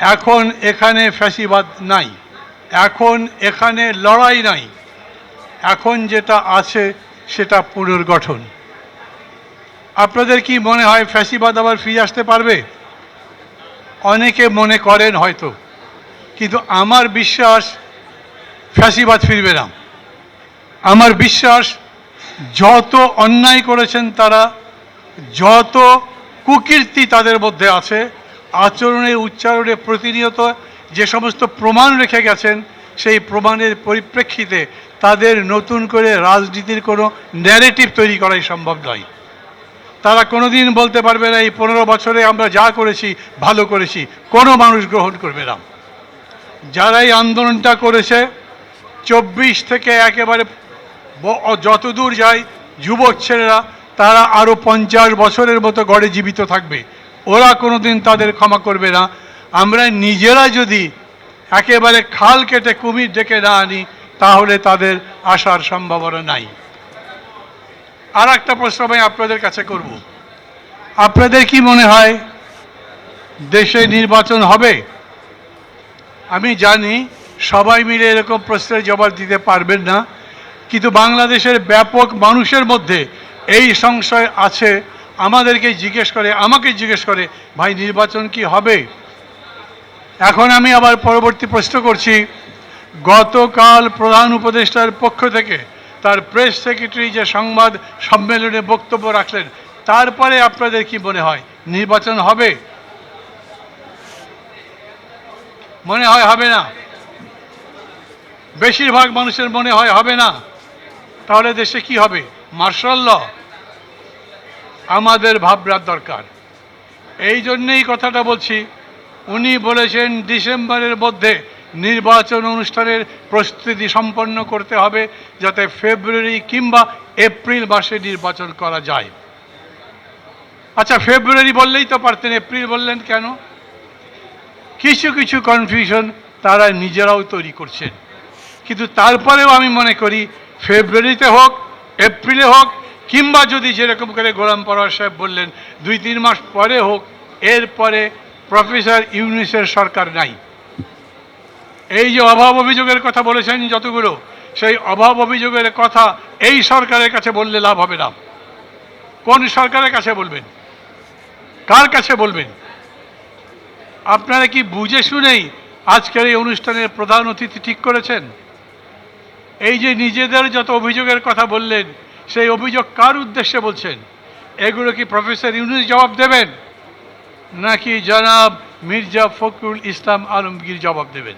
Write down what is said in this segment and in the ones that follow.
এখন এখানে ফ্যাসিবাদ নাই। এখন এখানে লড়াই নাই। এখন যেটা আছে সেটা পুনর্গঠন। আপনাদের কি মনে হয় ফ্যাসিবাদ আবার ফিরে আসতে পারবে? অনেকে মনে করেন হয়তো। কিন্তু আমার বিশ্বাস ফ্যাসিবাদ ফিরবে না। আমার বিশ্বাস যত অন্যায় করেছেন তারা, যত কুকীর্তি তাদের মধ্যে আছে আচরণে উচ্চারণে প্রতিনিয়ত যে সমস্ত প্রমাণ রেখে গেছেন, সেই প্রমাণের পরিপ্রেক্ষিতে তাদের নতুন করে রাজনীতির কোনো ন্যারেটিভ তৈরি করাই সম্ভব নয়। তারা কোনোদিন বলতে পারবে না, এই পনেরো বছরে আমরা যা করেছি, ভালো করেছি। কোনো মানুষ গ্রহণ করবে না। যারা এই আন্দোলনটা করেছে, চব্বিশ থেকে একেবারে যতদূর যায়, যুবক ছেলেরা, তারা আরও পঞ্চাশ বছরের মতো গড়ে জীবিত থাকবে। ওরা কোনোদিন তাদের ক্ষমা করবে না। আমরা নিজেরা যদি একেবারে খাল কেটে কুমির ডেকে না আনি, তাহলে তাদের আসার সম্ভাবনা নাই। আর একটা প্রশ্ন আমি আপনাদের কাছে করব। আপনাদের কি মনে হয়, দেশে নির্বাচন হবে? আমি জানি সবাই মিলে এরকম প্রশ্নের জবাব দিতে পারবেন না, কিন্তু বাংলাদেশের ব্যাপক মানুষের মধ্যে এই সংশয় আছে। আমাদেরকে জিজ্ঞেস করে, আমাকে জিজ্ঞেস করে, ভাই, নির্বাচন কি হবে? এখন আমি আবার পরবর্তী প্রশ্ন করছি। গতকাল প্রধান উপদেষ্টার পক্ষ থেকে তার প্রেস সেক্রেটারি যে সংবাদ সম্মেলনে বক্তব্য রাখলেন, তারপরে আপনাদের কি মনে হয়? নির্বাচন হবে? মনে হয় হবে না। বেশিরভাগ মানুষের মনে হয় হবে না। তাহলে দেশে কি হবে? Martial law. আমাদের ভাবনার দরকার। এই জন্যেই কথাটা বলছি, উনি বলেছেন ডিসেম্বরের মধ্যে নির্বাচন অনুষ্ঠানের প্রস্তুতি সম্পন্ন করতে হবে, যাতে ফেব্রুয়ারি কিংবা এপ্রিল মাসে নির্বাচন করা যায়। আচ্ছা ফেব্রুয়ারি বললেই তো পারতেন, এপ্রিল বললেন কেন? কিছু কিছু কনফিউশন তারা নিজেরাও তৈরি করছেন। কিন্তু তারপরেও আমি মনে করি, ফেব্রুয়ারিতে হোক, এপ্রিলে হোক কিংবা যদি যেরকম করে গোলাম পরোয়ার সাহেব বললেন, দুই তিন মাস পরে হোক, এরপরে প্রফেসর ইউনিসের সরকার নাই। এই যে অভাব অভিযোগের কথা বলেছেন যতগুলো, সেই অভাব অভিযোগের কথা এই সরকারের কাছে বললে লাভ হবে না। কোন সরকারের কাছে বলবেন? কার কাছে বলবেন? আপনারা কি বুঝে শুনেই আজকের এই অনুষ্ঠানের প্রধান অতিথি ঠিক করেছেন? এই যে নিজেদের যত অভিযোগের কথা বললেন সেই অভিযোগ কার উদ্দেশ্যে বলছেন? এগুলো কি প্রফেসর ইউনুস জবাব দেবেন? নাকি জনাব মির্জা ফখরুল ইসলাম আলমগীর জবাব দেবেন?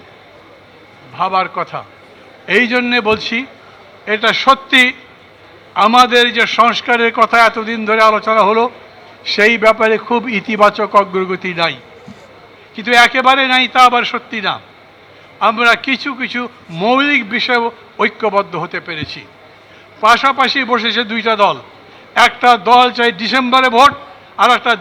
ভাবার কথা। এই জন্যে বলছি, এটা সত্যি। আমাদের যে সংস্কারের কথা এতদিন ধরে আলোচনা হলো, সেই ব্যাপারে খুব ইতিবাচক অগ্রগতি নাই। কিন্তু একেবারে নাই তা আবার সত্যি না। আমরা কিছু কিছু মৌলিক বিষয়ে ঐক্যবদ্ধ হতে পেরেছি। পাশাপাশি বসেছে দুইটা দল। একটা দল চাই ডিসেম্বরে ভোট, আর একটা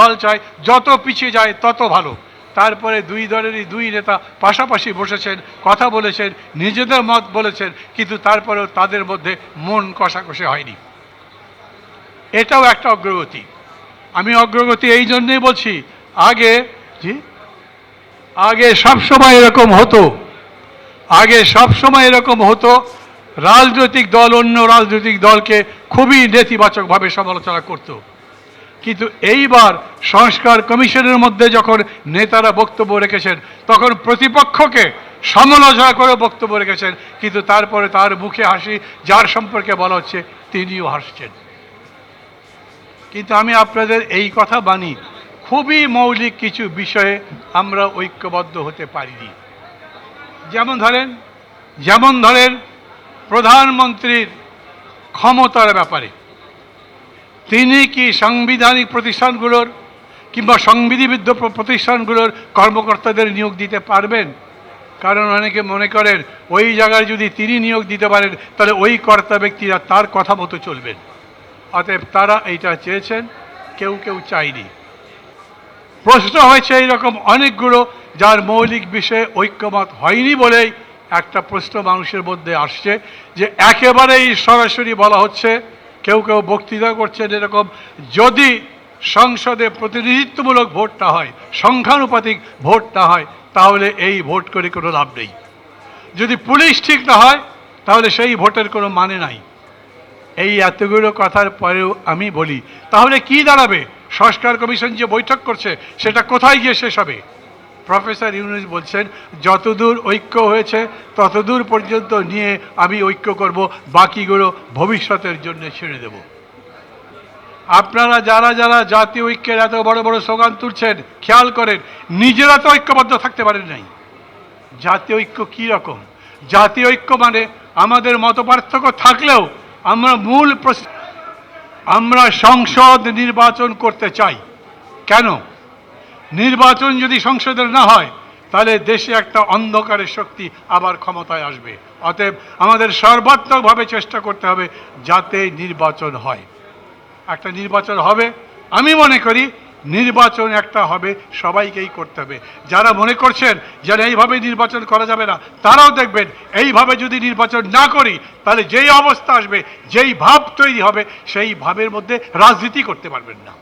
দল চাই যত পিছিয়ে যায় তত ভালো। তারপরে দুই দলেরই দুই নেতা পাশাপাশি বসেছেন, কথা বলেছেন, নিজেদের মত বলেছেন, কিন্তু তারপরেও তাদের মধ্যে মন কষাকষি হয়নি। এটাও একটা অগ্রগতি। আমি অগ্রগতি এই জন্যেই বলছি, আগে জি? আগে সবসময় এরকম হতো। আগে সবসময় এরকম হতো রাজনৈতিক দল অন্য রাজনৈতিক দলকে খুবই নেতিবাচকভাবে সমালোচনা করত। কিন্তু এইবার সংস্কার কমিশনের মধ্যে যখন নেতারা বক্তব্য রেখেছেন, তখন প্রতিপক্ষকে সমালোচনা করে বক্তব্য রেখেছেন, কিন্তু তারপরে তার মুখে হাসি, যার সম্পর্কে বলা হচ্ছে তিনিও হাসছেন। কিন্তু আমি আপনাদের এই কথা বানি খুবই মৌলিক কিছু বিষয়ে আমরা ঐক্যবদ্ধ হতে পারিনি। যেমন ধরেন যেমন ধরেন প্রধানমন্ত্রীর ক্ষমতার ব্যাপারে। তিনি কি সাংবিধানিক প্রতিষ্ঠানগুলোর কিংবা সংবিধিবিদ্ধ প্রতিষ্ঠানগুলোর কর্মকর্তাদের নিয়োগ দিতে পারবেন? কারণ অনেকে মনে করেন, ওই জায়গায় যদি তিনি নিয়োগ দিতে পারেন, তাহলে ওই কর্তা ব্যক্তিরা তার কথা মতো চলবেন। অতএব তারা এইটা চেয়েছেন, কেউ কেউ চায়নি। প্রশ্ন হয়েছে এইরকম অনেকগুলো যার মৌলিক বিষয়ে ঐক্যমত হয়নি বলেই একটা প্রশ্ন মানুষের মধ্যে আসছে যে একেবারেই সরাসরি বলা হচ্ছে, কেউ কেউ বক্তৃতা করছেন এরকম, যদি সংসদে প্রতিনিধিত্বমূলক ভোটটা হয়, সংখ্যানুপাতিক ভোটটা হয়, তাহলে এই ভোট করে কোনো লাভ নেই। যদি পুলিশ ঠিক না হয়, তাহলে সেই ভোটের কোনো মানে নাই। এই এতগুলো কথার পরেও আমি বলি, তাহলে কি দাঁড়াবে? সংস্কার কমিশন যে বৈঠক করছে, সেটা কোথায় গিয়ে শেষ হবে? প্রফেসর ইউনুস বলছেন, যতদূর ঐক্য হয়েছে, ততদূর পর্যন্ত নিয়ে আমি ঐক্য করব, বাকিগুলো ভবিষ্যতের জন্য ছেড়ে দেব। আপনারা যারা যারা জাতীয় ঐক্যের এত বড় বড় স্লোগান তুলছেন, খেয়াল করেন, নিজেরা তো ঐক্যবদ্ধ থাকতে পারেন নাই। জাতীয় ঐক্য কী রকম? জাতীয় ঐক্য মানে আমাদের মতপার্থক্য থাকলেও আমরা মূল আমরা সংসদ নির্বাচন করতে চাই। কেন? নির্বাচন যদি সংসদের না হয়, তাহলে দেশে একটা অন্ধকারের শক্তি আবার ক্ষমতায় আসবে। অতএব আমাদের সর্বাত্মকভাবে চেষ্টা করতে হবে যাতে নির্বাচন হয়। একটা নির্বাচন হবে, আমি মনে করি নির্বাচন একটা হবে, সবাইকেই করতে হবে। যারা মনে করছেন যেন এইভাবে নির্বাচন করা যাবে না, তারাও দেখবেন এইভাবে যদি নির্বাচন না করি, তাহলে যেই অবস্থা আসবে, যেই ভাব তৈরি হবে, সেই ভাবের মধ্যে রাজনীতি করতে পারবেন না।